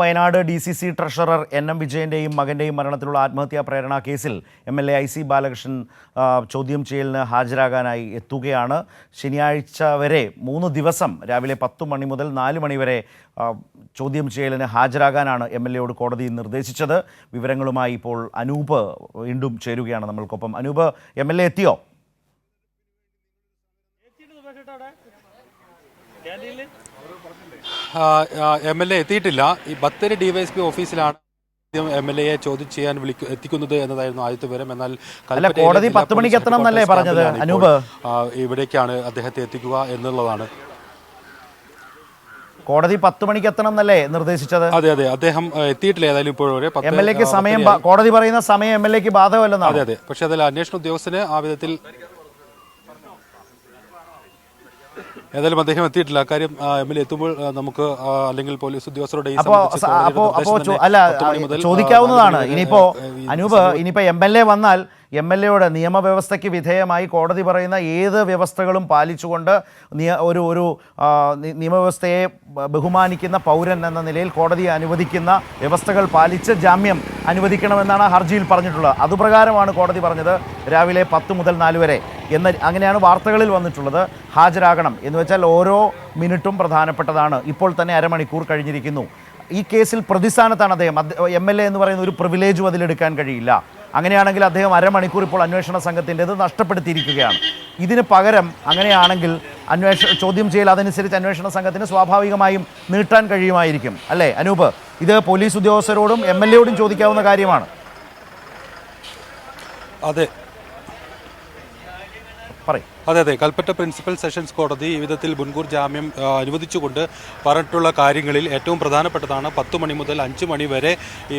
Wayanad D C C treasurer N M വിജയന്റെയും മകന്റെയും മരണത്തിലുള്ള ആത്മഹത്യാ പ്രേരണ കേസിൽ M L A I C Balakrishnan ചോദ്യം ചെയ്യലിന് ഹാജരാകാനായി എത്തുകയാണ്. ശനിയാഴ്ച വരെ മൂന്ന് ദിവസം രാവിലെ പത്ത് മണി മുതൽ നാല് മണി വരെ ചോദ്യം ചെയ്യലിന് ഹാജരാകാനാണ് എം എൽ എയോട് കോടതി നിർദ്ദേശിച്ചത്. വിവരങ്ങളുമായി ഇപ്പോൾ അനൂപ് വീണ്ടും ചേരുകയാണ് നമ്മൾക്കൊപ്പം. അനൂപ് എം എൽ എ എത്തിയോ? എം എൽ എ എത്തിയിട്ടില്ല ഈ ബത്തേരി ഡിവൈഎസ്പി ഓഫീസിലാണ് എം എൽ എയെ ചോദ്യം ചെയ്യാൻ വിളിക്കു എത്തിക്കുന്നത് എന്നതായിരുന്നു ആദ്യത്തെ വിവരം എന്നാൽ കോടതി പത്ത് മണിക്ക് എത്തണം എന്നല്ലേ പറഞ്ഞത്? അനൂപ്? ഇവിടേക്കാണ് അദ്ദേഹത്തെ എത്തിക്കുക എന്നുള്ളതാണ് കോടതി പത്ത് മണിക്ക് എത്തണം എന്നല്ലേ നിർദ്ദേശിച്ചത് അതെ അതെ അദ്ദേഹം എത്തിയിട്ടില്ല ഏതായാലും ഇപ്പോഴൊരു പത്ത് എം എൽ എക്ക് സമയം. കോടതി പറയുന്ന സമയം എം എൽ എക്ക് ബാധകമല്ലെന്നാണ് അതെ അതെ പക്ഷെ അതിൽ അന്വേഷണ ഉദ്യോഗസ്ഥന് ആ വിധത്തിൽ ഏതായാലും അദ്ദേഹം എത്തിയിട്ടില്ല. കാര്യം എം എൽ എ എത്തുമ്പോൾ നമുക്ക് അല്ലെങ്കിൽ പോലീസ് ഉദ്യോഗസ്ഥരുടെ അല്ല ചോദിക്കാവുന്നതാണ്. ഇനിയിപ്പോ അനൂപ് ഇനിയിപ്പോ എം എൽ എ വന്നാൽ എം എൽ എയോട് നിയമവ്യവസ്ഥയ്ക്ക് വിധേയമായി കോടതി പറയുന്ന ഏത് വ്യവസ്ഥകളും പാലിച്ചുകൊണ്ട് നിയ- ഒരു ഒരു നിയമവ്യവസ്ഥയെ ബഹുമാനിക്കുന്ന പൗരൻ എന്ന നിലയിൽ കോടതിയെ അനുവദിക്കുന്ന വ്യവസ്ഥകൾ പാലിച്ച് ജാമ്യം അനുവദിക്കണമെന്നാണ് ഹർജിയിൽ പറഞ്ഞിട്ടുള്ളത്. അതുപ്രകാരമാണ് കോടതി പറഞ്ഞത് രാവിലെ പത്ത് മുതൽ നാല് വരെ. എന്ന് അങ്ങനെയാണ് വാർത്തകളിൽ വന്നിട്ടുള്ളത്. ഹാജരാകണം എന്ന് വെച്ചാൽ ഓരോ മിനിറ്റും പ്രധാനപ്പെട്ടതാണ്. ഇപ്പോൾ തന്നെ അരമണിക്കൂർ കഴിഞ്ഞിരിക്കുന്നു. ഈ കേസിൽ പ്രതിസ്ഥാനത്താണ് അദ്ദേഹം. എം എൽ എ എന്ന് പറയുന്ന ഒരു പ്രിവിലേജും അതിലെടുക്കാൻ കഴിയില്ല. അങ്ങനെയാണെങ്കിൽ അദ്ദേഹം അരമണിക്കൂർ ഇപ്പോൾ അന്വേഷണ സംഘത്തിന്റെത് നഷ്ടപ്പെടുത്തിയിരിക്കുകയാണ്. ഇതിന് പകരം അങ്ങനെയാണെങ്കിൽ അന്വേഷണ ചോദ്യം ചെയ്യൽ അതനുസരിച്ച് അന്വേഷണ സംഘത്തിന് സ്വാഭാവികമായും നീട്ടാൻ കഴിയുമായിരിക്കും. അല്ലേ അനൂപ്? ഇത് പോലീസ് ഉദ്യോഗസ്ഥരോടും എം എൽ എയോടും ചോദിക്കാവുന്ന കാര്യമാണ്. അതെ. pare. അതെ അതെ. കൽപ്പറ്റ പ്രിൻസിപ്പൽ സെഷൻസ് കോടതി ഈ വിധത്തിൽ മുൻകൂർ ജാമ്യം അനുവദിച്ചുകൊണ്ട് പറഞ്ഞിട്ടുള്ള കാര്യങ്ങളിൽ ഏറ്റവും പ്രധാനപ്പെട്ടതാണ് പത്ത് മണി മുതൽ അഞ്ച് മണി വരെ ഈ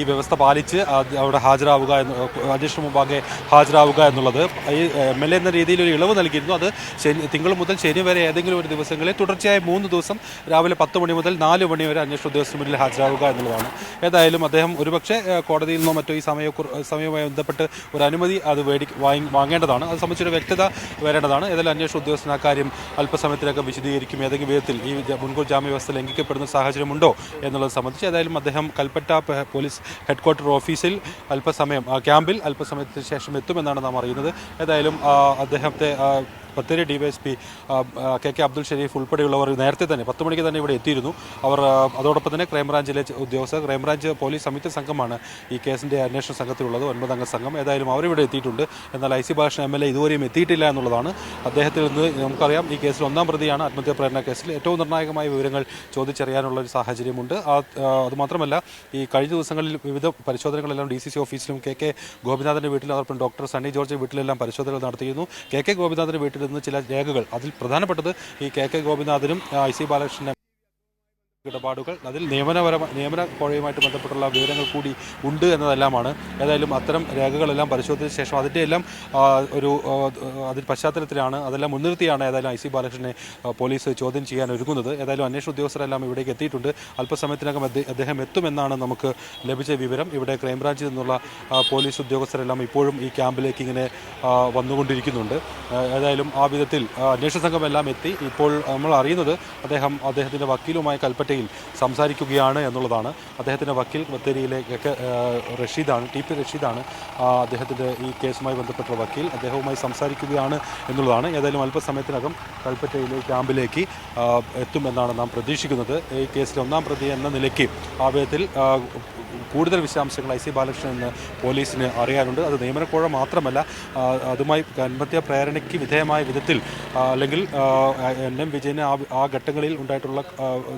ഈ വ്യവസ്ഥ പാലിച്ച് അവിടെ ഹാജരാവുക എന്ന് അന്വേഷണ മുമ്പാകെ ഹാജരാവുക എന്നുള്ളത്. ഈ എം എൽ എ എന്ന രീതിയിൽ ഒരു ഇളവ് നൽകിയിരുന്നു. അത് ശനി തിങ്കൾ മുതൽ ശനി വരെ ഏതെങ്കിലും ഒരു ദിവസങ്ങളിൽ തുടർച്ചയായി മൂന്ന് ദിവസം രാവിലെ പത്ത് മണി മുതൽ നാല് മണി വരെ അന്വേഷണ ഉദ്യോഗസ്ഥന് മുന്നിൽ ഹാജരാവുക എന്നുള്ളതാണ്. ഏതായാലും അദ്ദേഹം ഒരുപക്ഷെ കോടതിയിൽ നിന്നോ മറ്റോ ഈ സമയ സമയവുമായി ബന്ധപ്പെട്ട് ഒരു അനുമതി അത് വേടി വാങ്ങി വാങ്ങേണ്ടതാണ്. അത് സംബന്ധിച്ചൊരു വ്യക്തത വരേണ്ടതാണ്. ഏതായാലും അന്വേഷണ ഉദ്യോഗസ്ഥൻ ആ കാര്യം അല്പസമയത്തിനകം വിശദീകരിക്കും. ഏതെങ്കിലും വിധത്തിൽ ഈ മുൻകൂർ ജാമ്യ വ്യവസ്ഥ ലംഘിക്കപ്പെടുന്ന സാഹചര്യമുണ്ടോ എന്നുള്ളത് സംബന്ധിച്ച് ഏതായാലും അദ്ദേഹം കൽപ്പറ്റ പോലീസ് ഹെഡ്ക്വാർട്ടർ ഓഫീസിൽ അല്പസമയം ക്യാമ്പിൽ അല്പസമയത്തിന് ശേഷം എത്തുമെന്നാണ് നാം അറിയുന്നത്. ഏതായാലും അദ്ദേഹത്തെ Bathery DYSP K K Abdul Shareef ഉൾപ്പെടെയുള്ളവർ നേരത്തെ തന്നെ പത്ത് മണിക്ക് തന്നെ ഇവിടെ എത്തിയിരുന്നു. അവർ അതോടൊപ്പം തന്നെ ക്രൈംബ്രാഞ്ചിലെ ഉദ്യോഗസ്ഥർ ക്രൈംബ്രാഞ്ച് പോലീസ് സംയുക്ത സംഘമാണ് ഈ കേസിന്റെ അന്വേഷണ സംഘത്തിലുള്ളത്. ഒൻപതംഗ സംഘം ഏതായാലും അവരിവിടെ എത്തിയിട്ടുണ്ട്. എന്നാൽ I C Balakrishnan M L A ഇതുവരെയും എത്തിയിട്ടില്ല എന്നുള്ളതാണ് അദ്ദേഹത്തിൽ നിന്ന് നമുക്കറിയാം. ഈ കേസിൽ ഒന്നാം പ്രതിയാണ് ആത്മഹത്യാ പ്രേരണ കേസിൽ ഏറ്റവും നിർണായകമായ വിവരങ്ങൾ ചോദിച്ചറിയാനുള്ള ഒരു സാഹചര്യമുണ്ട്. അതുമാത്രമല്ല ഈ കഴിഞ്ഞ ദിവസങ്ങളിൽ വിവിധ പരിശോധനകളെല്ലാം ഡി സി സി ഓഫീസിലും കെ കെ ഗോപിനാഥന്റെ വീട്ടിലും അതോടൊപ്പം ഡോക്ടർ സണ്ണി ജോർജ് വീട്ടിലെല്ലാം പരിശോധനകൾ നടത്തിയിരുന്നു. കെ കെ ഗോപിനാഥന്റെ വീട്ടിൽ ചില രേഖകൾ. അതിൽ പ്രധാനപ്പെട്ടത് ഈ കെ കെ ഗോപിനാഥനും ഐ സി ബാലകൃഷ്ണനും ഇടപാടുകൾ. അതിൽ നിയമനപര നിയമന കോഴയുമായിട്ട് ബന്ധപ്പെട്ടുള്ള വിവരങ്ങൾ കൂടി ഉണ്ട് എന്നതെല്ലാമാണ്. ഏതായാലും അത്തരം രേഖകളെല്ലാം പരിശോധിച്ച ശേഷം അതിന്റെ എല്ലാം ഒരു അതിൽ പശ്ചാത്തലത്തിലാണ് അതെല്ലാം മുൻനിർത്തിയാണ് ഏതായാലും ഐ സി ബാലകൃഷ്ണനെ പോലീസ് ചോദ്യം ചെയ്യാൻ ഒരുങ്ങുന്നത്. ഏതായാലും അന്വേഷണ ഉദ്യോഗസ്ഥരെല്ലാം ഇവിടേക്ക് എത്തിയിട്ടുണ്ട്. അല്പസമയത്തിനകം അദ്ദേഹം എത്തുമെന്നാണ് നമുക്ക് ലഭിച്ച വിവരം. ഇവിടെ ക്രൈംബ്രാഞ്ചിൽ നിന്നുള്ള പോലീസ് ഉദ്യോഗസ്ഥരെല്ലാം ഇപ്പോഴും ഈ ക്യാമ്പിലേക്ക് ഇങ്ങനെ വന്നുകൊണ്ടിരിക്കുന്നുണ്ട്. ഏതായാലും ആ വിധത്തിൽ അന്വേഷണ സംഘമെല്ലാം എത്തി. ഇപ്പോൾ നമ്മൾ അറിയുന്നത് അദ്ദേഹം അദ്ദേഹത്തിന്റെ വക്കീലുമായി കൽപ്പറ്റയിൽ സംസാരിക്കുകയാണ് എന്നുള്ളതാണ്. അദ്ദേഹത്തിന്റെ വക്കീൽ ബത്തേരിയിലെ റഷീദാണ് ടി പി റഷീദാണ് അദ്ദേഹത്തിന്റെ ഈ കേസുമായി ബന്ധപ്പെട്ട വക്കീൽ. അദ്ദേഹവുമായി സംസാരിക്കുകയാണ് എന്നുള്ളതാണ്. ഏതായാലും അല്പസമയത്തിനകം കൽപ്പറ്റയിലെ ക്യാമ്പിലേക്ക് എത്തുമെന്നാണ് നാം പ്രതീക്ഷിക്കുന്നത്. ഈ കേസിലെ ഒന്നാം പ്രതി എന്ന നിലയ്ക്ക് ആ വിധത്തിൽ കൂടുതൽ വിശദാംശങ്ങൾ ഐ സി ബാലകൃഷ്ണൻ എന്ന് പോലീസിന് അറിയാനുണ്ട്. അത് നിയമനക്കോഴ മാത്രമല്ല അതുമായി ആത്മഹത്യാ പ്രേരണയ്ക്ക് വിധേയമായ വിധത്തിൽ അല്ലെങ്കിൽ എൻ എം വിജയന് ആ ഘട്ടങ്ങളിൽ ഉണ്ടായിട്ടുള്ള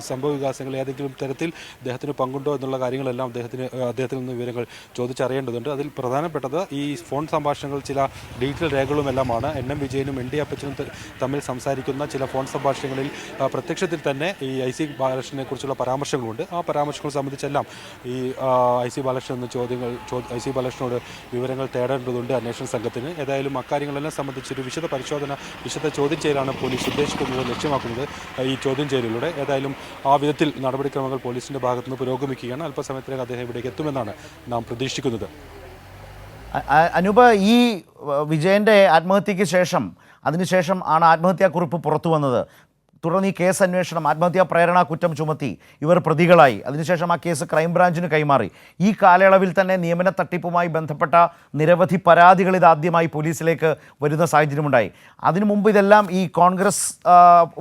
സംഭവ വികാസങ്ങൾ ഏതെങ്കിലും തരത്തിൽ അദ്ദേഹത്തിന് പങ്കുണ്ടോ എന്നുള്ള കാര്യങ്ങളെല്ലാം അദ്ദേഹത്തിന് അദ്ദേഹത്തിൽ നിന്ന് വിവരങ്ങൾ ചോദിച്ചറിയേണ്ടതുണ്ട്. അതിൽ പ്രധാനപ്പെട്ടത് ഈ ഫോൺ സംഭാഷണങ്ങൾ ചില ഡീറ്റെയിൽ രേഖകളുമെല്ലാമാണ്. എൻ എം വിജയനും എൻ ഡി അപ്പച്ചനും തമ്മിൽ സംസാരിക്കുന്ന ചില ഫോൺ സംഭാഷണങ്ങളിൽ പ്രത്യക്ഷത്തിൽ തന്നെ ഈ ഐ സി ബാലകൃഷ്ണനെ കുറിച്ചുള്ള പരാമർശങ്ങളുണ്ട്. ആ പരാമർശങ്ങൾ സംബന്ധിച്ചെല്ലാം ഈ ഐ സി ബാലകൃഷ്ണൻ ചോദ്യങ്ങൾ ഐ സി ബാലകൃഷ്ണനോട് വിവരങ്ങൾ തേടേണ്ടതുണ്ട് അന്വേഷണ സംഘത്തിന്. ഏതായാലും അക്കാര്യങ്ങളെല്ലാം സംബന്ധിച്ചൊരു വിശദ പരിശോധന വിശദ ചോദ്യം ചെയ്യലാണ് പോലീസ് ഉദ്ദേശിക്കുന്നത് ലക്ഷ്യമാക്കുന്നത് ഈ ചോദ്യം ചെയ്യലിലൂടെ. ഏതായാലും ആ വിധത്തിൽ നടപടിക്രമങ്ങൾ പോലീസിന്റെ ഭാഗത്തുനിന്ന് പുരോഗമിക്കുകയാണ്. അല്പസമയത്തിലേക്ക് അദ്ദേഹം ഇവിടേക്ക് എത്തുമെന്നാണ് നാം പ്രതീക്ഷിക്കുന്നത്. അ- അ- ഈ വിജയന്റെ ആത്മഹത്യക്ക് ശേഷം അതിനുശേഷം ആണ് ആത്മഹത്യാക്കുറിപ്പ് പുറത്തു വന്നത്. തുടർന്ന് ഈ കേസ് അന്വേഷണം ആത്മഹത്യാ പ്രേരണ കുറ്റം ചുമത്തി ഇവർ പ്രതികളായി. അതിനുശേഷം ആ കേസ് ക്രൈംബ്രാഞ്ചിന് കൈമാറി. ഈ കാലയളവിൽ തന്നെ നിയമന തട്ടിപ്പുമായി ബന്ധപ്പെട്ട നിരവധി പരാതികൾ ഇതാദ്യമായി പോലീസിലേക്ക് വരുന്ന സാഹചര്യമുണ്ടായി. അതിനു മുമ്പ് ഇതെല്ലാം ഈ കോൺഗ്രസ്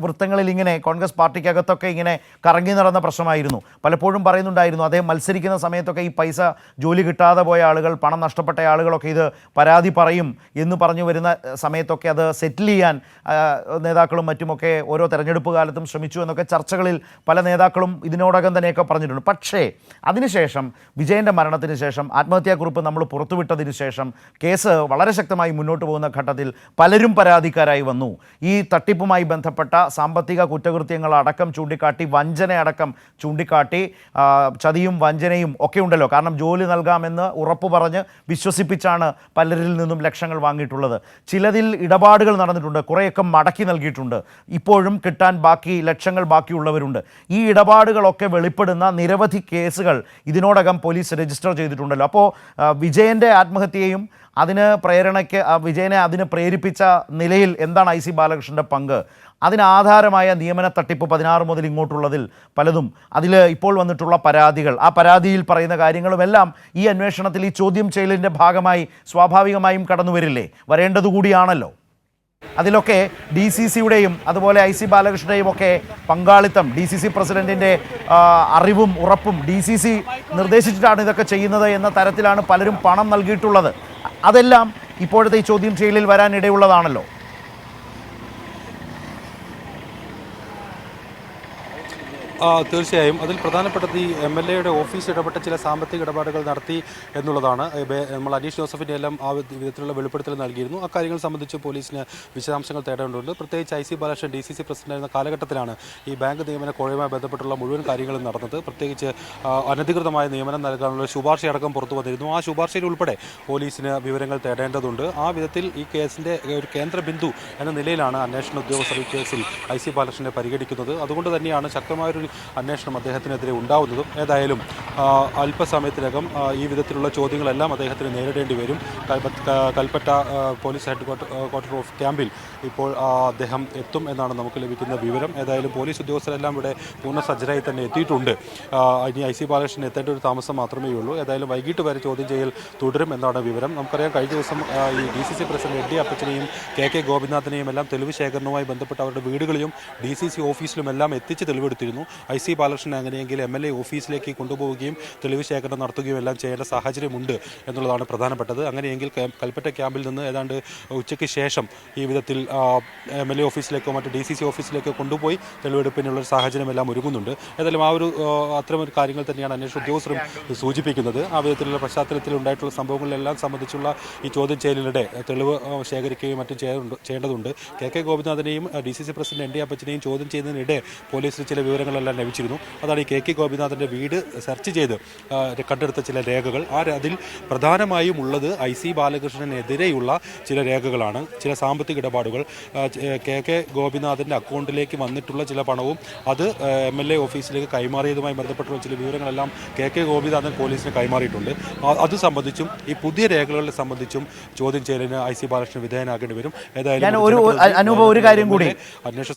വൃത്തങ്ങളിൽ ഇങ്ങനെ കോൺഗ്രസ് പാർട്ടിക്കകത്തൊക്കെ ഇങ്ങനെ കറങ്ങി നടന്ന പ്രശ്നമായിരുന്നു. പലപ്പോഴും പറയുന്നുണ്ടായിരുന്നു അദ്ദേഹം മത്സരിക്കുന്ന സമയത്തൊക്കെ ഈ പൈസ ജോലി കിട്ടാതെ പോയ ആളുകൾ പണം നഷ്ടപ്പെട്ട ആളുകളൊക്കെ ഇത് പരാതി പറയും എന്ന് പറഞ്ഞു വരുന്ന സമയത്തൊക്കെ അത് സെറ്റിൽ ചെയ്യാൻ നേതാക്കളും മറ്റുമൊക്കെ ഓരോ തെരഞ്ഞെടുപ്പ് കാലത്തും ശ്രമിച്ചു എന്നൊക്കെ ചർച്ചകളിൽ പല നേതാക്കളും ഇതിനോടകം തന്നെയൊക്കെ പറഞ്ഞിട്ടുണ്ട്. പക്ഷേ അതിനുശേഷം വിജയന്റെ മരണത്തിന് ശേഷം ആത്മഹത്യാക്കുറിപ്പ് നമ്മൾ പുറത്തുവിട്ടതിന് ശേഷം കേസ് വളരെ ശക്തമായി മുന്നോട്ട് പോകുന്ന ഘട്ടത്തിൽ പലരും പരാതിക്കാരായി വന്നു. ഈ തട്ടിപ്പുമായി ബന്ധപ്പെട്ട സാമ്പത്തിക കുറ്റകൃത്യങ്ങൾ അടക്കം ചൂണ്ടിക്കാട്ടി വഞ്ചന അടക്കം ചൂണ്ടിക്കാട്ടി ചതിയും വഞ്ചനയും ഒക്കെ ഉണ്ടല്ലോ. കാരണം ജോലി നൽകാമെന്ന് ഉറപ്പ് പറഞ്ഞ് വിശ്വസിപ്പിച്ചാണ് പലരിൽ നിന്നും ലക്ഷങ്ങൾ വാങ്ങിയിട്ടുള്ളത്. ചിലതിൽ ഇടപാടുകൾ നടന്നിട്ടുണ്ട് കുറേയൊക്കെ മടക്കി നൽകിയിട്ടുണ്ട്. ഇപ്പോഴും കിട്ടാൻ ബാക്കി ലക്ഷങ്ങൾ ബാക്കിയുള്ളവരുണ്ട്. ഈ ഇടപാടുകളൊക്കെ വെളിപ്പെടുന്ന നിരവധി കേസുകൾ ഇതിനോടകം പോലീസ് രജിസ്റ്റർ ചെയ്തിട്ടുണ്ടല്ലോ. അപ്പോൾ വിജയന്റെ ആത്മഹത്യയും അതിന് പ്രേരണയ്ക്ക് വിജയനെ അതിന് പ്രേരിപ്പിച്ച നിലയിൽ എന്താണ് ഐ സി ബാലകൃഷ്ണന്റെ പങ്ക്? അതിനാധാരമായ നിയമന തട്ടിപ്പ് പതിനാറ് മുതൽ ഇങ്ങോട്ടുള്ളതിൽ പലതും. അതിൽ ഇപ്പോൾ വന്നിട്ടുള്ള പരാതികൾ. ആ പരാതിയിൽ പറയുന്ന കാര്യങ്ങളുമെല്ലാം ഈ അന്വേഷണത്തിൽ ഈ ചോദ്യം ചെയ്യലിന്റെ ഭാഗമായി സ്വാഭാവികമായും കടന്നു വരില്ലേ വരേണ്ടതുകൂടിയാണല്ലോ അതിലൊക്കെ ഡി സി സിയുടെയും അതുപോലെ ഐ സി ബാലകൃഷ്ണന്റെയും ഒക്കെ പങ്കാളിത്തം ഡി സി സി പ്രസിഡന്റിന്റെ അറിവും ഉറപ്പും ഡി സി സി നിർദ്ദേശിച്ചിട്ടാണ് ഇതൊക്കെ ചെയ്യുന്നത് എന്ന തരത്തിലാണ് പലരും പണം നൽകിയിട്ടുള്ളത്. അതെല്ലാം ഇപ്പോഴത്തെ ഈ ചോദ്യം ചെയ്യലിൽ വരാൻ ഇടയുള്ളതാണല്ലോ ആ, തീർച്ചയായും. അതിൽ പ്രധാനപ്പെട്ടത് ഈ എം എൽ എയുടെ ഓഫീസ് ഇടപെട്ട ചില സാമ്പത്തിക ഇടപാടുകൾ നടത്തി എന്നുള്ളതാണ്. നമ്മൾ അനീഷ് ജോസഫിന്റെ എല്ലാം ആ വിധത്തിലുള്ള വെളിപ്പെടുത്തൽ നൽകിയിരുന്നു. അക്കാര്യങ്ങൾ സംബന്ധിച്ച് പോലീസിന് വിശദാംശങ്ങൾ തേടേണ്ടതുണ്ട്. പ്രത്യേകിച്ച് I C Balakrishnan D C C പ്രസിഡന്റായിരുന്ന കാലഘട്ടത്തിലാണ് ഈ ബാങ്ക് നിയമന കോഴയുമായി ബന്ധപ്പെട്ടുള്ള മുഴുവൻ കാര്യങ്ങളും നടന്നത്. പ്രത്യേകിച്ച് അനധികൃതമായ നിയമനം നൽകാനുള്ള ശുപാർശയടക്കം പുറത്തു വന്നിരുന്നു. ആ ശുപാർശയിൽ ഉൾപ്പെടെ പോലീസിന് വിവരങ്ങൾ തേടേണ്ടതുണ്ട്. ആ വിധത്തിൽ ഈ കേസിന്റെ ഒരു കേന്ദ്ര ബിന്ദു എന്ന നിലയിലാണ് അന്വേഷണ ഉദ്യോഗസ്ഥർ ഈ കേസിൽ ഐ സി ബാലകൃഷ്ണനെ പരിഗണിക്കുന്നത്. അതുകൊണ്ട് തന്നെയാണ് ശക്തമായൊരു അന്വേഷണം അദ്ദേഹത്തിനെതിരെ ഉണ്ടാവുന്നതും ഏതായാലും അല്പസമയത്തിനകം ഈ വിധത്തിലുള്ള ചോദ്യങ്ങളെല്ലാം അദ്ദേഹത്തിന് നേരിടേണ്ടി വരും. Kalpetta police head quarter of ക്യാമ്പിൽ ഇപ്പോൾ അദ്ദേഹം എത്തും എന്നാണ് നമുക്ക് ലഭിക്കുന്ന വിവരം. ഏതായാലും പോലീസ് ഉദ്യോഗസ്ഥരെല്ലാം ഇവിടെ പൂർണ സജ്ജരായി തന്നെ എത്തിയിട്ടുണ്ട്. ഇനി ഐ സി ബാലകൃഷ്ണൻ എത്തേണ്ട ഒരു താമസം മാത്രമേ ഉള്ളൂ. ഏതായാലും വൈകിട്ട് വരെ ചോദ്യം ചെയ്യൽ തുടരും എന്നാണ് വിവരം. നമുക്കറിയാം കഴിഞ്ഞ ദിവസം ഈ D C C president N D അപ്പച്ചനെയും K K ഗോപിനാഥിനെയും എല്ലാം തെളിവ് ശേഖരണവുമായി ബന്ധപ്പെട്ട് അവരുടെ വീടുകളിലും ഡി സി സി ഓഫീസിലും എല്ലാം എത്തിച്ച് തെളിവെടുത്തിരുന്നു. ഐ സി ബാലകൃഷ്ണൻ അങ്ങനെയെങ്കിൽ എം എൽ എ ഓഫീസിലേക്ക് കൊണ്ടുപോവുകയും തെളിവ് ശേഖരണം നടത്തുകയും എല്ലാം ചെയ്യേണ്ട സാഹചര്യമുണ്ട് എന്നുള്ളതാണ് പ്രധാനപ്പെട്ടത്. അങ്ങനെയെങ്കിൽ കൽപ്പറ്റ ക്യാമ്പിൽ നിന്ന് ഏതാണ്ട് ഉച്ചയ്ക്ക് ശേഷം ഈ വിധത്തിൽ എം എൽ എ ഓഫീസിലേക്കോ മറ്റ് ഡി സി സി ഓഫീസിലേക്കോ കൊണ്ടുപോയി തെളിവെടുപ്പിനുള്ള സാഹചര്യമെല്ലാം ഒരുങ്ങുന്നുണ്ട്. ഏതായാലും ആ ഒരു അത്തരമൊരു കാര്യങ്ങൾ തന്നെയാണ് അന്വേഷണ ഉദ്യോഗസ്ഥരും സൂചിപ്പിക്കുന്നത്. ആ വിധത്തിലുള്ള പശ്ചാത്തലത്തിൽ ഉണ്ടായിട്ടുള്ള സംഭവങ്ങളിലെല്ലാം സംബന്ധിച്ചുള്ള ഈ ചോദ്യം ചെയ്യലിനിടെ തെളിവ് ശേഖരിക്കുകയും മറ്റും ചെയ്യേണ്ടതുണ്ട്. K K ഗോപിനാഥിനെയും D C C president N D അപ്പച്ചനെയും ചോദ്യം ചെയ്യുന്നതിനിടെ പോലീസിന് ചില വിവരങ്ങളെല്ലാം ലഭിച്ചിരുന്നു. അതാണ് ഈ കെ കെ ഗോപിനാഥിന്റെ വീട് സെർച്ച് ചെയ്ത് കണ്ടെടുത്ത ചില രേഖകൾ. ആ അതിൽ പ്രധാനമായും ഉള്ളത് ഐ സി ബാലകൃഷ്ണനെതിരെയുള്ള ചില രേഖകളാണ്. ചില സാമ്പത്തിക ഇടപാടുകൾ. കെ കെ ഗോപിനാഥിന്റെ അക്കൗണ്ടിലേക്ക് വന്നിട്ടുള്ള ചില പണവും അത് എം എൽ എ ഓഫീസിലേക്ക് കൈമാറിയതുമായി ബന്ധപ്പെട്ടുള്ള ചില വിവരങ്ങളെല്ലാം കെ കെ ഗോപിനാഥൻ പോലീസിന് കൈമാറിയിട്ടുണ്ട്. അത് സംബന്ധിച്ചും ഈ പുതിയ രേഖകളെ സംബന്ധിച്ചും ചോദ്യം ചെയ്യലിന് ഐ സി ബാലകൃഷ്ണൻ വിധേയനാകേണ്ടി വരും. ഏതായാലും ഒരു കാര്യം കൂടി. അന്വേഷണ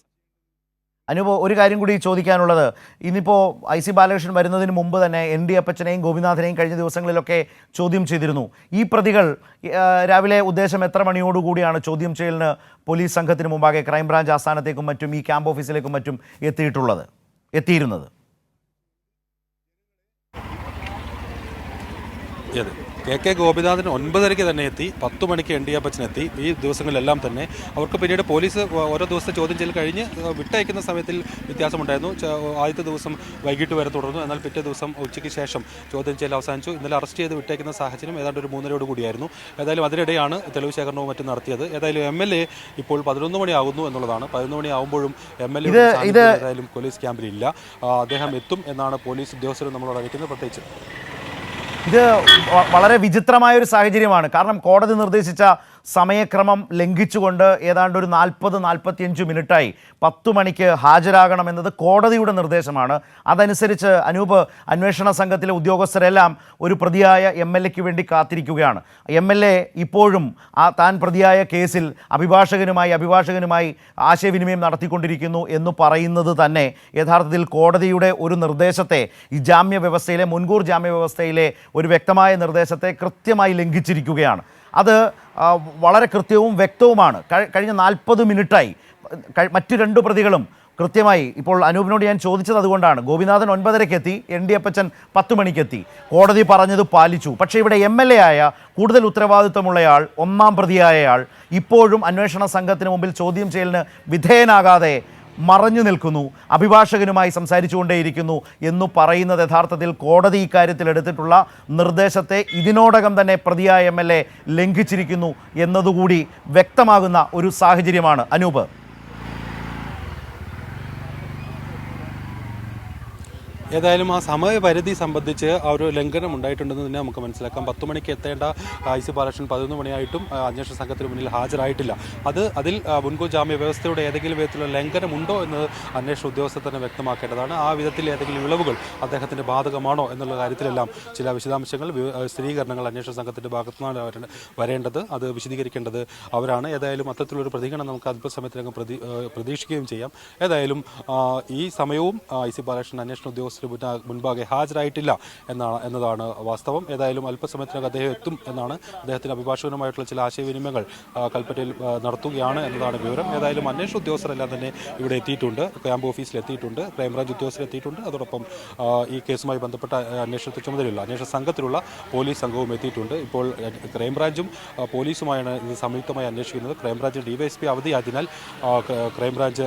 അനുപ ഒരു കാര്യം കൂടി ചോദിക്കാനുള്ളത്. ഇന്നിപ്പോൾ ഐ സി ബാലകൃഷ്ണൻ വരുന്നതിന് മുമ്പ് തന്നെ എൻ ഡി അപ്പച്ചനെയും ഗോപിനാഥനെയും കഴിഞ്ഞ ദിവസങ്ങളിലൊക്കെ ചോദ്യം ചെയ്തിരുന്നു. ഈ പ്രതികൾ രാവിലെ ഉദ്ദേശം എത്ര മണിയോടുകൂടിയാണ് ചോദ്യം ചെയ്യലിന് പോലീസ് സംഘത്തിന് മുമ്പാകെ ക്രൈംബ്രാഞ്ച് ആസ്ഥാനത്തേക്കും മറ്റും ഈ ക്യാമ്പ് ഓഫീസിലേക്കും മറ്റും എത്തിയിട്ടുള്ളത് എത്തിയിരുന്നത്? കെ കെ ഗോപിനാഥൻ ഒൻപതരയ്ക്ക് തന്നെ എത്തി പത്ത് മണിക്ക് എൻ ഡി അപ്പച്ചൻ എത്തി. ഈ ദിവസങ്ങളിലെല്ലാം തന്നെ അവർക്ക് പിന്നീട് പോലീസ് ഓരോ ദിവസത്തെ ചോദ്യം ചെയ്യൽ കഴിഞ്ഞ് വിട്ടയക്കുന്ന സമയത്തിൽ വ്യത്യാസമുണ്ടായിരുന്നു. ആദ്യത്തെ ദിവസം വൈകിട്ട് വരെ തുടർന്നു. എന്നാൽ പിറ്റേ ദിവസം ഉച്ചയ്ക്ക് ശേഷം ചോദ്യം ചെയ്യൽ അവസാനിച്ചു. ഇന്നലെ അറസ്റ്റ് ചെയ്ത് വിട്ടയക്കുന്ന സാഹചര്യം ഏതാണ്ട് ഒരു മൂന്നരയോട് കൂടിയായിരുന്നു. ഏതായാലും അതിനിടെയാണ് തെളിവ് ശേഖരണവും മറ്റും നടത്തിയത്. ഏതായാലും എം എൽ എ ഇപ്പോൾ പതിനൊന്ന് മണിയാകുന്നു എന്നുള്ളതാണ്. പതിനൊന്ന് മണിയാകുമ്പോഴും എം എൽ എ ഏതായാലും പോലീസ് ക്യാമ്പിലില്ല അദ്ദേഹം എത്തും എന്നാണ് പോലീസ് ഉദ്യോഗസ്ഥരും നമ്മളോട് അറിയിക്കുന്നത്. പ്രത്യേകിച്ച് ഇത് വളരെ വിചിത്രമായ ഒരു സാഹചര്യമാണ്. കാരണം കോടതി നിർദ്ദേശിച്ച സമയക്രമം ലംഘിച്ചുകൊണ്ട് ഏതാണ്ട് ഒരു നാൽപ്പത് നാൽപ്പത്തിയഞ്ച് മിനിറ്റായി പത്ത് മണിക്ക് ഹാജരാകണമെന്നത് കോടതിയുടെ നിർദ്ദേശമാണ്. അതനുസരിച്ച് അനൂപ് അന്വേഷണ സംഘത്തിലെ ഉദ്യോഗസ്ഥരെല്ലാം ഒരു പ്രതിയായ എം എൽ എക്ക് വേണ്ടി കാത്തിരിക്കുകയാണ്. എം എൽ എ ഇപ്പോഴും ആ താൻ പ്രതിയായ കേസിൽ അഭിഭാഷകനുമായി അഭിഭാഷകനുമായി ആശയവിനിമയം നടത്തിക്കൊണ്ടിരിക്കുന്നു എന്ന് പറയുന്നത് തന്നെ യഥാർത്ഥത്തിൽ കോടതിയുടെ ഒരു നിർദ്ദേശത്തെ ഈ ജാമ്യ വ്യവസ്ഥയിലെ മുൻകൂർ ജാമ്യ വ്യവസ്ഥയിലെ ഒരു വ്യക്തമായ നിർദ്ദേശത്തെ കൃത്യമായി ലംഘിച്ചിരിക്കുകയാണ്. അത് വളരെ കൃത്യവും വ്യക്തവുമാണ്. കഴിഞ്ഞ നാൽപ്പത് മിനിറ്റായി മറ്റു രണ്ട് പ്രതികളും കൃത്യമായി ഇപ്പോൾ അനൂപിനോട് ഞാൻ ചോദിച്ചത് അതുകൊണ്ടാണ്. ഗോപിനാഥൻ ഒൻപതരയ്ക്ക് എത്തി എൻ ഡി അപ്പച്ചൻ പത്ത് മണിക്കെത്തി. കോടതി പറഞ്ഞത് പാലിച്ചു. പക്ഷേ ഇവിടെ എം എൽ എ ആയ കൂടുതൽ ഉത്തരവാദിത്തമുള്ളയാൾ ഒന്നാം പ്രതിയായയാൾ ഇപ്പോഴും അന്വേഷണ സംഘത്തിന് മുമ്പിൽ ചോദ്യം ചെയ്യലിന് വിധേയനാകാതെ മറഞ്ഞു നിൽക്കുന്നു. അഭിഭാഷകനുമായി സംസാരിച്ചുകൊണ്ടേയിരിക്കുന്നു എന്നു പറയുന്നത് യഥാർത്ഥത്തിൽ കോടതി ഇക്കാര്യത്തിൽ എടുത്തിട്ടുള്ള നിർദ്ദേശത്തെ ഇതിനോടകം തന്നെ പ്രതിയായ എം ലംഘിച്ചിരിക്കുന്നു എന്നതുകൂടി വ്യക്തമാകുന്ന ഒരു സാഹചര്യമാണ്. അനൂപ്. ഏതായാലും ആ സമയപരിധി സംബന്ധിച്ച് ആ ഒരു ലംഘനം ഉണ്ടായിട്ടുണ്ടെന്ന് തന്നെ നമുക്ക് മനസ്സിലാക്കാം. പത്ത് മണിക്ക് എത്തേണ്ട ഐ സി ബാലകൃഷ്ണൻ പതിനൊന്ന് മണിയായിട്ടും അന്വേഷണ സംഘത്തിന് മുന്നിൽ ഹാജരായിട്ടില്ല. അത് അതിൽ മുൻകൂർ ജാമ്യ വ്യവസ്ഥയുടെ ഏതെങ്കിലും വിധത്തിലുള്ള ലംഘനമുണ്ടോ എന്ന് അന്വേഷണ ഉദ്യോഗസ്ഥർ തന്നെ വ്യക്തമാക്കേണ്ടതാണ്. ആ വിധത്തിൽ ഏതെങ്കിലും ഇളവുകൾ അദ്ദേഹത്തിന്റെ ബാധകമാണോ എന്നുള്ള കാര്യത്തിലെല്ലാം ചില വിശദാംശങ്ങൾ സ്ഥിരീകരണങ്ങൾ അന്വേഷണ സംഘത്തിന്റെ ഭാഗത്തുനിന്നാണ് വരേണ്ട- വരേണ്ടത്. അത് വിശദീകരിക്കേണ്ടത് അവരാണ്. ഏതായാലും അത്തരത്തിലൊരു പ്രതികരണം നമുക്ക് അല്പസമയത്തിനകം പ്രതീക്ഷിക്കുകയും ചെയ്യാം. ഏതായാലും ഈ സമയവും ഐ സി ബാലകൃഷ്ണൻ അന്വേഷണ ഉദ്യോഗസ്ഥർ മുന്നാ- മുൻപാകെ ഹാജരായിട്ടില്ല എന്നാണ് എന്നതാണ് വാസ്തവം. ഏതായാലും അല്പസമയത്തിനകം അദ്ദേഹം എത്തും എന്നാണ് അദ്ദേഹത്തിന്റെ അഭിഭാഷകനുമായിട്ടുള്ള ചില ആശയവിനിമയങ്ങൾ കൽപ്പറ്റയിൽ നടത്തുകയാണ് എന്നതാണ് വിവരം. ഏതായാലും അന്വേഷണ ഉദ്യോഗസ്ഥരെല്ലാം തന്നെ ഇവിടെ എത്തിയിട്ടുണ്ട്. ക്യാമ്പ് ഓഫീസിൽ എത്തിയിട്ടുണ്ട്. ക്രൈംബ്രാഞ്ച് ഉദ്യോഗസ്ഥരെ എത്തിയിട്ടുണ്ട്. അതോടൊപ്പം ഈ കേസുമായി ബന്ധപ്പെട്ട അന്വേഷണത്തെ ചുമതലയുള്ള അന്വേഷണ സംഘത്തിലുള്ള പോലീസ് സംഘവും എത്തിയിട്ടുണ്ട്. ഇപ്പോൾ ക്രൈംബ്രാഞ്ചും പോലീസുമായാണ് ഇത് സംയുക്തമായി അന്വേഷിക്കുന്നത്. ക്രൈംബ്രാഞ്ച് ഡിവൈഎസ്പി അവധിയായതിനാൽ ക്രൈംബ്രാഞ്ച്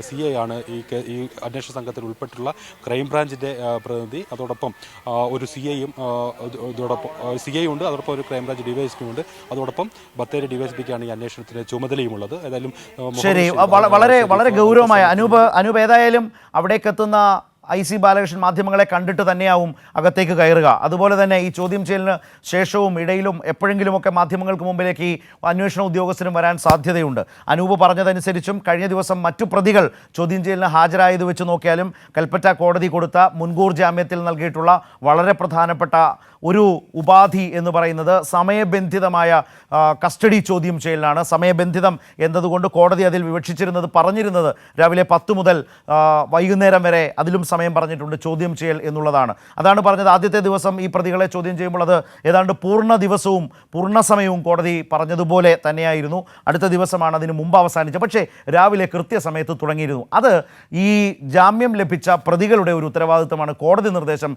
സി എ ആണ് ഈ അന്വേഷണ സംഘത്തിൽ ഉൾപ്പെട്ടുള്ള ക്രൈംബ്രാഞ്ചിന്റെ ആ, പ്രതിനിധി. അതോടൊപ്പം ഒരു സി ഐയും ഇതോടൊപ്പം സി ഐ ഉണ്ട്. അതോടൊപ്പം ഒരു ക്രൈംബ്രാഞ്ച് ഡിവൈഎസ്പി ഉണ്ട്. അതോടൊപ്പം ബത്തേരി ഡിവൈഎസ്പിക്കാണ് ഈ അന്വേഷണത്തിന് ചുമതലയുമുള്ളത്. ഏതായാലും ശരി. വളരെ വളരെ ഗൗരവമായ അനൂപ് അനൂപ് ഏതായാലും അവിടേക്ക് എത്തുന്ന ഐ സി ബാലകൃഷ്ണൻ മാധ്യമങ്ങളെ കണ്ടിട്ട് തന്നെയാവും അകത്തേക്ക് കയറുക. അതുപോലെ തന്നെ ഈ ചോദ്യം ചെയ്യലിന് ശേഷവും ഇടയിലും എപ്പോഴെങ്കിലുമൊക്കെ മാധ്യമങ്ങൾക്ക് മുമ്പിലേക്ക് ഈ അന്വേഷണ ഉദ്യോഗസ്ഥരും വരാൻ സാധ്യതയുണ്ട്. അനൂപ് പറഞ്ഞതനുസരിച്ചും കഴിഞ്ഞ ദിവസം മറ്റു പ്രതികൾ ചോദ്യം ചെയ്യലിന് ഹാജരായത് വെച്ച് നോക്കിയാലും കൽപ്പറ്റ കോടതി കൊടുത്ത മുൻകൂർ ജാമ്യത്തിൽ നൽകിയിട്ടുള്ള വളരെ പ്രധാനപ്പെട്ട ഒരു ഉപാധി എന്ന് പറയുന്നത് സമയബന്ധിതമായ കസ്റ്റഡി ചോദ്യം ചെയ്യലാണ് സമയബന്ധിതം എന്നതുകൊണ്ട് കോടതി അതിൽ വിവക്ഷിച്ചിരുന്നത് പറഞ്ഞിരുന്നത് രാവിലെ പത്ത് മുതൽ വൈകുന്നേരം വരെ അതിലും സമയം പറഞ്ഞിട്ടുണ്ട് ചോദ്യം ചെയ്യൽ എന്നുള്ളതാണ്. അതാണ് പറഞ്ഞത് ആദ്യത്തെ ദിവസം ഈ പ്രതികളെ ചോദ്യം ചെയ്യുമ്പോൾ അത് ഏതാണ്ട് പൂർണ ദിവസവും പൂർണ സമയവും കോടതി പറഞ്ഞതുപോലെ തന്നെയായിരുന്നു. അടുത്ത ദിവസമാണ് അതിന് മുമ്പ് അവസാനിച്ചത്. പക്ഷേ രാവിലെ കൃത്യസമയത്ത് തുടങ്ങിയിരുന്നു. അത് ഈ ജാമ്യം ലഭിച്ച പ്രതികളുടെ ഒരു ഉത്തരവാദിത്തമാണ് കോടതി നിർദ്ദേശം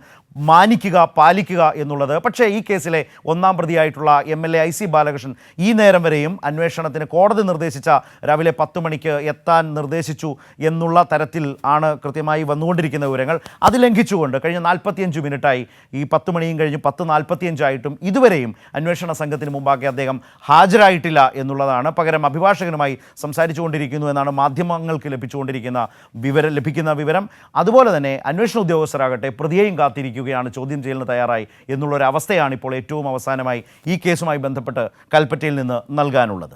മാനിക്കുക പാലിക്കുക എന്നുള്ളത്. പക്ഷേ ഈ കേസിലെ ഒന്നാം പ്രതിയായിട്ടുള്ള M L A I C Balakrishnan ഈ നേരം വരെയും അന്വേഷണത്തിന് കോടതി നിർദ്ദേശിച്ച രാവിലെ പത്ത് മണിക്ക് എത്താൻ നിർദ്ദേശിച്ചു എന്നുള്ള തരത്തിൽ ആണ് കൃത്യമായി വന്നുകൊണ്ടിരിക്കുന്ന വിവരങ്ങൾ. അത് ലംഘിച്ചുകൊണ്ട് കഴിഞ്ഞ നാൽപ്പത്തിയഞ്ച് മിനിറ്റായി ഈ പത്ത് മണിയും കഴിഞ്ഞ് പത്ത് നാൽപ്പത്തിയഞ്ചായിട്ടും ഇതുവരെയും അന്വേഷണ സംഘത്തിന് മുമ്പാകെ അദ്ദേഹം ഹാജരായിട്ടില്ല എന്നുള്ളതാണ് പകരം അഭിഭാഷകനുമായി സംസാരിച്ചുകൊണ്ടിരിക്കുന്നു എന്നാണ് മാധ്യമങ്ങൾക്ക് ലഭിച്ചുകൊണ്ടിരിക്കുന്ന വിവരം ലഭിക്കുന്ന വിവരം. അതുപോലെ തന്നെ അന്വേഷണ ഉദ്യോഗസ്ഥരാകട്ടെ പ്രതിയെയും കാത്തിരിക്കുകയാണ് ചോദ്യം ചെയ്യലിന് തയ്യാറായി എന്നുള്ളൊരവസ്ഥയാണ് ഇപ്പോൾ ഏറ്റവും അവസാനമായി ഈ കേസുമായി ബന്ധപ്പെട്ട് കൽപ്പറ്റയിൽ നിന്ന് നൽകാനുള്ളത്.